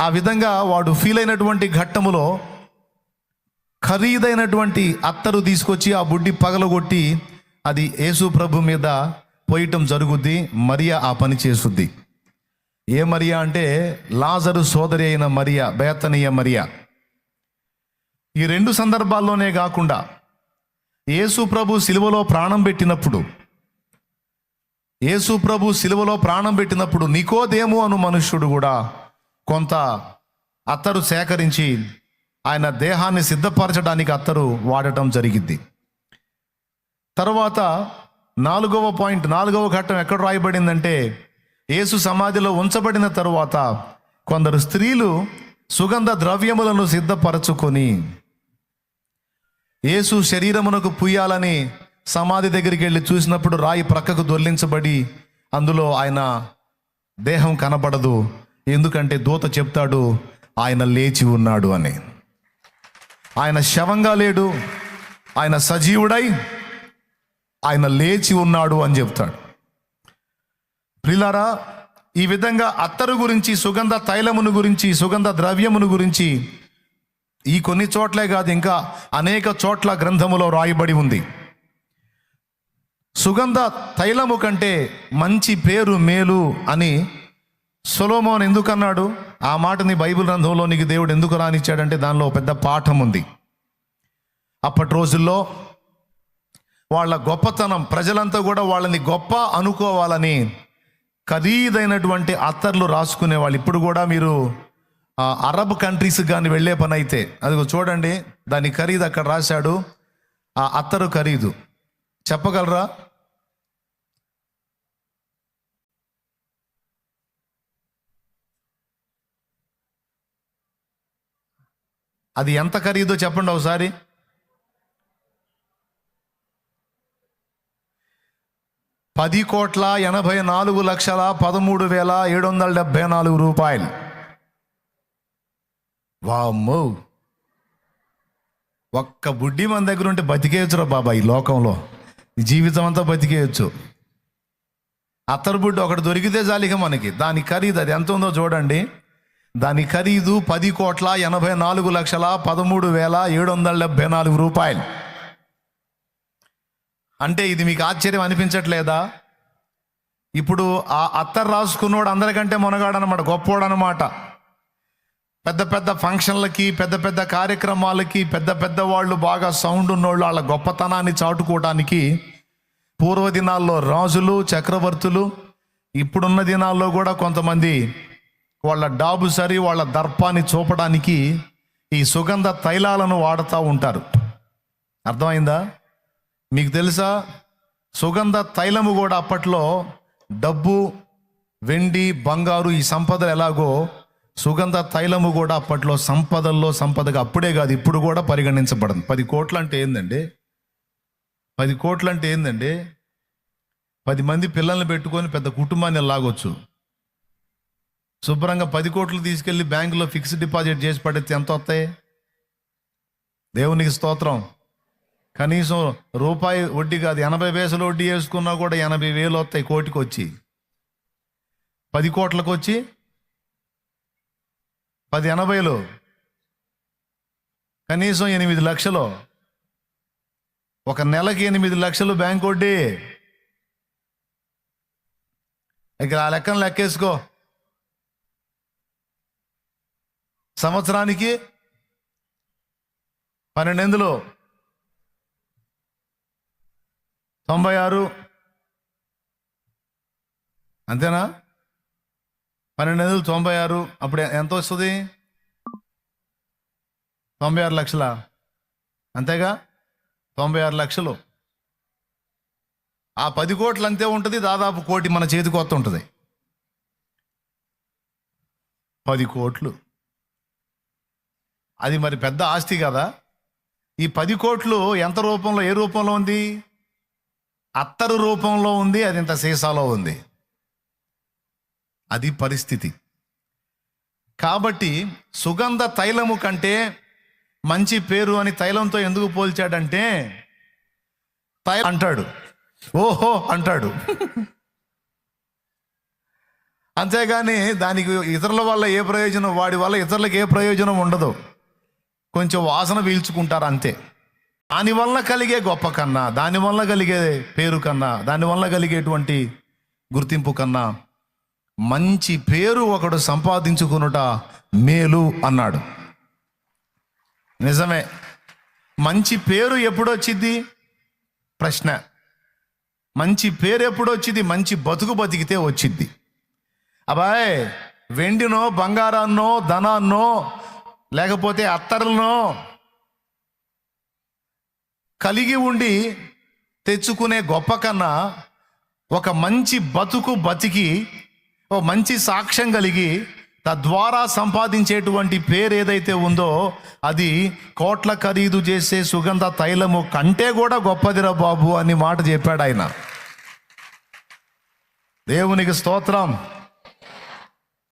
ఆ విధంగా వాడు ఫీల్ అయినటువంటి ఘట్టములో ఖరీదైనటువంటి అత్తరు తీసుకొచ్చి ఆ బుడ్డి పగలగొట్టి అది యేసు ప్రభు మీద పోయటం జరుగుద్ది మరియా ఆ పని చేస్తుంది ఏ మరియా అంటే లాజరు సోదరి అయిన మరియా బేతనీయ మరియా. ఈ రెండు సందర్భాల్లోనే కాకుండా యేసు ప్రభు సిలువలో ప్రాణం పెట్టినప్పుడు యేసు ప్రభు సిలువలో ప్రాణం పెట్టినప్పుడు నికోదేము అను మనుష్యుడు కూడా కొంత అత్తరు సేకరించి ఆయన దేహాన్ని సిద్ధపరచడానికి అత్తరు వాడటం జరిగింది తర్వాత నాలుగవ పాయింట్ నాలుగవ ఘట్టం ఎక్కడ రాయబడిందంటే యేసు సమాధిలో ఉంచబడిన తరువాత కొందరు స్త్రీలు సుగంధ ద్రవ్యములను సిద్ధపరచుకొని యేసు శరీరమునకు పుయ్యాలని సమాధి దగ్గరికి వెళ్ళి చూసినప్పుడు రాయి ప్రక్కకు దొల్లించబడి అందులో ఆయన దేహం కనబడదు. ఎందుకంటే దూత చెప్తాడు ఆయన లేచి ఉన్నాడు అని. ఆయన శవంగా లేడు ఆయన సజీవుడై ఆయన లేచి ఉన్నాడు అని చెప్తాడు. ప్రిలారా ఈ విధంగా అత్తరు గురించి సుగంధ తైలమును గురించి సుగంధ ద్రవ్యమును గురించి ఈ కొన్ని చోట్లే కాదు ఇంకా అనేక చోట్ల గ్రంథములో రాయబడి ఉంది. సుగంధ తైలము కంటే మంచి పేరు మేలు అని సొలోమోన్ ఎందుకన్నాడు? ఆ మాటని బైబిల్ గ్రంథంలో నీకు దేవుడు ఎందుకు రానిచ్చాడంటే దానిలో పెద్ద పాఠం ఉంది. అప్పటి రోజుల్లో వాళ్ళ గొప్పతనం ప్రజలంతా కూడా వాళ్ళని గొప్ప అనుకోవాలని ఖరీదైనటువంటి అత్తర్లు రాసుకునే వాళ్ళు. ఇప్పుడు కూడా మీరు అరబ్ కంట్రీస్ కానీ వెళ్ళే పని అయితే అది చూడండి దాని ఖరీదు అక్కడ రాశాడు. ఆ అత్తరు ఖరీదు. చెప్పగలరా? అది ఎంత ఖరీదో చెప్పండి ఒకసారి. పది కోట్ల ఎనభై నాలుగు లక్షల పదమూడు వేల ఏడు వందల డెబ్బై నాలుగు రూపాయలు. వామ్మో. ఒక్క బుడ్డి మన దగ్గర ఉంటే బతికేయచ్చురా బాబా ఈ లోకంలో. జీవితం అంతా బతికేయచ్చు. అత్తరు బుడ్డి ఒకటి దొరికితే జాలిక మనకి. దాని ఖరీదు అది ఎంత ఉందో చూడండి. దాని ఖరీదు పది కోట్ల ఎనభై నాలుగు లక్షల పదమూడు వేల ఏడు వందల డెబ్బై నాలుగు రూపాయలు. అంటే ఇది మీకు ఆశ్చర్యం అనిపించట్లేదా? ఇప్పుడు ఆ అత్తర్ రాసుకున్నోడు అందరికంటే మునగాడనమాట గొప్పోడనమాట పెద్ద పెద్ద ఫంక్షన్లకి పెద్ద పెద్ద కార్యక్రమాలకి పెద్ద పెద్ద వాళ్ళు బాగా సౌండ్ ఉన్నోళ్ళు వాళ్ళ గొప్పతనాన్ని చాటుకోవడానికి పూర్వ దినాల్లో రాజులు చక్రవర్తులు ఇప్పుడున్న దినాల్లో కూడా కొంతమంది వాళ్ళ డాబు సరి వాళ్ళ దర్పాన్ని చూపడానికి ఈ సుగంధ తైలాలను వాడుతూ ఉంటారు. అర్థమైందా? మీకు తెలుసా? సుగంధ తైలము కూడా అప్పట్లో డబ్బు వెండి బంగారు ఈ సంపదలు ఎలాగో సుగంధ తైలము కూడా అప్పట్లో సంపదల్లో సంపదగా అప్పుడే కాదు ఇప్పుడు కూడా పరిగణించబడింది. పది కోట్లు అంటే ఏందండి? పది కోట్లు అంటే ఏందండి? పది మంది పిల్లల్ని పెట్టుకొని పెద్ద కుటుంబాన్ని లాగొచ్చు శుభ్రంగా పది కోట్లు తీసుకెళ్ళి బ్యాంకులో ఫిక్స్డ్ డిపాజిట్ చేసి పడితే ఎంత వస్తాయి? దేవునికి స్తోత్రం. కనీసం రూపాయి వడ్డీ కాదు ఎనభై పైసలు వడ్డీ వేసుకున్నా కూడా ఎనభై వేలు వస్తాయి కోటికి వచ్చి పది కోట్లకు వచ్చి పది ఎనభైలు. కనీసం ఎనిమిది లక్షలు. ఒక నెలకి ఎనిమిది లక్షలు బ్యాంక్ వడ్డీ. ఇక ఆ లెక్కను లెక్కేసుకో. సంవత్సరానికి పన్నెండెందులో తొంభై ఆరు. అంతేనా? పన్నెండు వందలు తొంభై ఆరు? అప్పుడు ఎంత వస్తుంది? తొంభై ఆరు లక్షల? అంతేగా? తొంభై ఆరు లక్షలు. ఆ పది కోట్లు అంతే ఉంటుంది దాదాపు కోటి మన చేతికి వస్తుంటుంది. పది కోట్లు. అది మరి పెద్ద ఆస్తి కదా. ఈ పది కోట్లు ఎంత రూపంలో ఏ రూపంలో ఉంది? అత్తరు రూపంలో ఉంది అది ఇంత సీసాలో ఉంది. అది పరిస్థితి. కాబట్టి సుగంధ తైలము కంటే మంచి పేరు అని తైలంతో ఎందుకు పోల్చాడంటే తైల అంటాడు. ఓహో అంటాడు. అంతేగాని దానికి ఇతరుల వల్ల ఏ ప్రయోజనం వాడి వల్ల ఇతరులకు ఏ ప్రయోజనం ఉండదు. కొంచెం వాసన పీల్చుకుంటారు అంతే. దానివల్ల కలిగే గొప్ప కన్నా దానివల్ల కలిగే పేరు కన్నా దానివల్ల కలిగేటువంటి గుర్తింపు కన్నా మంచి పేరు ఒకడు సంపాదించుకునుట మేలు అన్నాడు. నిజమే. మంచి పేరు ఎప్పుడు వచ్చింది ప్రశ్న. మంచి పేరు ఎప్పుడు వచ్చింది మంచి బతుకు బతికితే వచ్చింది అబ్బాయ్ వెండినో బంగారాన్నో ధనాన్నో లేకపోతే అత్తర్లను కలిగి ఉండి తెచ్చుకునే గొప్ప కన్నా ఒక మంచి బతుకు బతికి ఓ మంచి సాక్ష్యం కలిగి తద్వారా సంపాదించేటువంటి పేరు ఏదైతే ఉందో అది కోట్ల ఖరీదు చేసే సుగంధ తైలము కంటే కూడా గొప్పదిరా బాబు అని మాట చెప్పాడు ఆయన. దేవునికి స్తోత్రం.